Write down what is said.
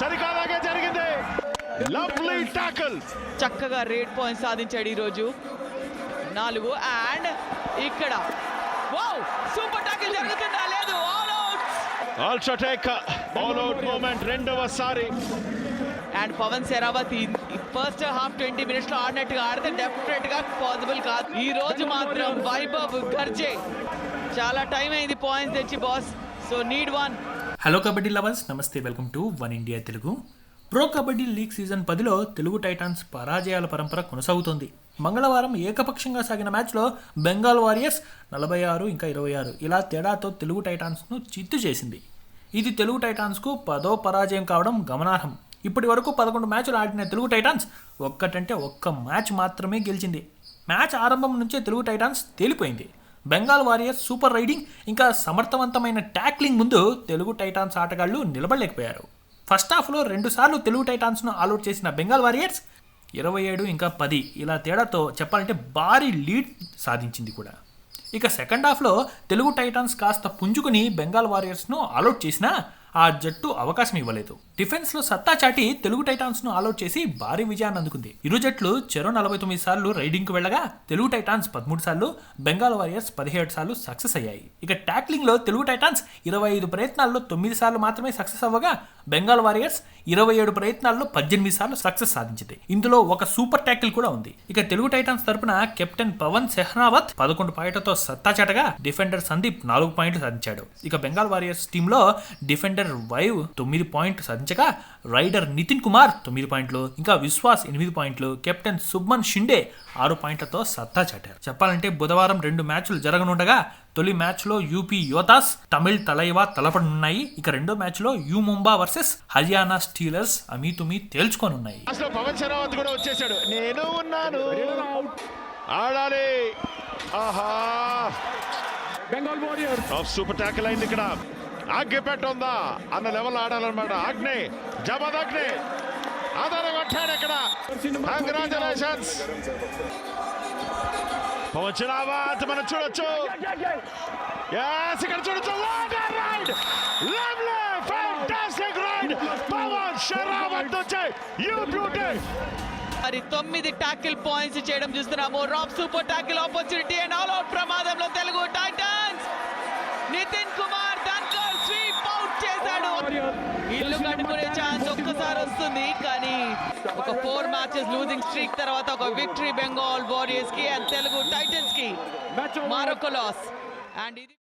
సరికాలాగే జరిగింది. Lovely tackle చక్కగా raid point సాధించాడు ఈరోజు. నాలుగు అండ్ ఇక్కడ. వావ్ సూపర్ టాకిల్ జరుగుతుందా? లేదు ఆల్ అవుట్ ఆల్సోటేక్ ఆల్ అవుట్ మూమెంట్ రెండవసారి. And Pawan Sehrawat first half twenty మినిట్స్లో ఆడినట్టుగా ఆడితే డెఫినెట్గా పాసిబుల్ కాదు. ఈ రోజు మాత్రం వైభవ్ గర్జే చాలా టైం అయింది పాయింట్స్ తెచ్చి boss so need one hello kabaddi lovers నమస్తే welcome to one India Telugu Pro Kabaddi League season పదిలో తెలుగు టైటాన్స్ పరాజయాల పరంపర కొనసాగుతోంది. మంగళవారం ఏకపక్షంగా సాగిన మ్యాచ్లో బెంగాల్ వారియర్స్ నలభై ఆరు ఇంకా ఇరవై ఆరు ఇలా తేడాతో తెలుగు టైటాన్స్ను చిత్తు చేసింది. ఇది తెలుగు టైటాన్స్కు పదో పరాజయం కావడం గమనార్హం. ఇప్పటి వరకు పదకొండు మ్యాచ్లు ఆడిన తెలుగు టైటాన్స్ ఒక్కటంటే ఒక్క మ్యాచ్ మాత్రమే గెలిచింది. మ్యాచ్ ఆరంభం నుంచే తెలుగు టైటాన్స్ తేలిపోయింది. బెంగాల్ వారియర్స్ సూపర్ రైడింగ్ ఇంకా సమర్థవంతమైన ట్యాక్లింగ్ ముందు తెలుగు టైటాన్స్ ఆటగాళ్ళు నిలబడలేకపోయారు. ఫస్ట్ హాఫ్లో రెండుసార్లు తెలుగు టైటాన్స్ను ఆల్అౌట్ చేసిన బెంగాల్ వారియర్స్ ఇరవై ఏడు ఇంకా పది ఇలా తేడాతో చెప్పాలంటే భారీ లీడ్ సాధించింది కూడా. ఇక సెకండ్ హాఫ్లో తెలుగు టైటాన్స్ కాస్త పుంజుకుని బెంగాల్ వారియర్స్ను ఆల్అౌట్ చేసినా ఆ జట్టు అవకాశం ఇవ్వలేదు. డిఫెన్స్లో సత్తా చాటి తెలుగు టైటాన్స్ను ఆల్అౌట్ చేసి భారీ విజయాన్ని అందుకుంది. ఇరు జట్లు చెరో నలభై తొమ్మిది సార్లు రైడింగ్కు వెళ్ళగా తెలుగు టైటాన్స్ పదమూడు సార్లు బెంగాల్ వారియర్స్ పదిహేడు సార్లు సక్సెస్ అయ్యాయి. ఇక ట్యాక్లింగ్లో తెలుగు టైటాన్స్ ఇరవై ఐదు ప్రయత్నాల్లో తొమ్మిది సార్లు మాత్రమే సక్సెస్ అవ్వగా బెంగాల్ వారియర్స్ ఇరవై ఏడు ప్రయత్నాల్లో పద్దెనిమిది సార్లు సక్సెస్ సాధించింది. ఇందులో ఒక సూపర్ ట్యాకిల్ కూడా ఉంది. ఇక తెలుగు టైటాన్స్ తరపున కెప్టెన్ పవన్ సెహ్నావత్ పదకొండు పాయింట్లతో సత్తా చాటగా డిఫెండర్ సందీప్ నాలుగు పాయింట్లు సాధించాడు. ఇక బెంగాల్ వారియర్స్ టీంలో డిఫెండర్ వైవ్ తొమ్మిది పాయింట్లు సాధించగా రైడర్ నితిన్ కుమార్ తొమ్మిది పాయింట్లు ఇంకా విశ్వాస్ ఎనిమిది పాయింట్లు కెప్టెన్ సుబ్మన్ షిండే ఆరు పాయింట్లతో సత్తా చాటారు. చెప్పాలంటే బుధవారం రెండు మ్యాచ్లు జరగనుండగా తొలి మ్యాచ్లో యూపీ యోతాస్ తమిళ్ తలైవా తలపడనున్నాయి. ఇక రెండో మ్యాచ్లో U Mumba versus Haryana Steelers అమీతుమీ తేల్చుకోనున్నాయి. అసలు పవన్ శరావత్ కూడా వచ్చేసాడు. నేను ఉన్నాను. ఆడాలి. ఆహా. బెంగాల్ సూపర్ ట్యాకిల్ అయింది ఇక్కడ. ఆగ్గిపెట్ట ఉందా అన్న లెవెల్ ఆడాలన్నమాట. అగ్ని జబద్ అగ్ని ఆధారం కొట్టాడు ఇక్కడ. కంగ్రాచులేషన్స్ పవన్ శరావత్ మనం చూడొచ్చు. Yes, ఇక్కడ చూడొచ్చు. What raid lovely fantastic raid Pawan Sehrawat వచ్చే యూ బ్యూటీ మరి తొమ్మిది టాకిల్ పాయింట్స్ చేయడం చూస్తున్నాము. Rap super tackle opportunity and all out ప్రమాదంలో తెలుగు టైటన్స్ నితిన్ కుమార్ ఇల్లు కట్టుకునే ఛాన్స్ ఒక్కసారి వస్తుంది కానీ ఒక ఫోర్ మ్యాచెస్ లూజింగ్ స్ట్రీక్ తర్వాత ఒక విక్టరీ బెంగాల్ వారియర్స్కి అండ్ తెలుగు టైటన్స్కి. మరొక లాస్ అండ్ ఇది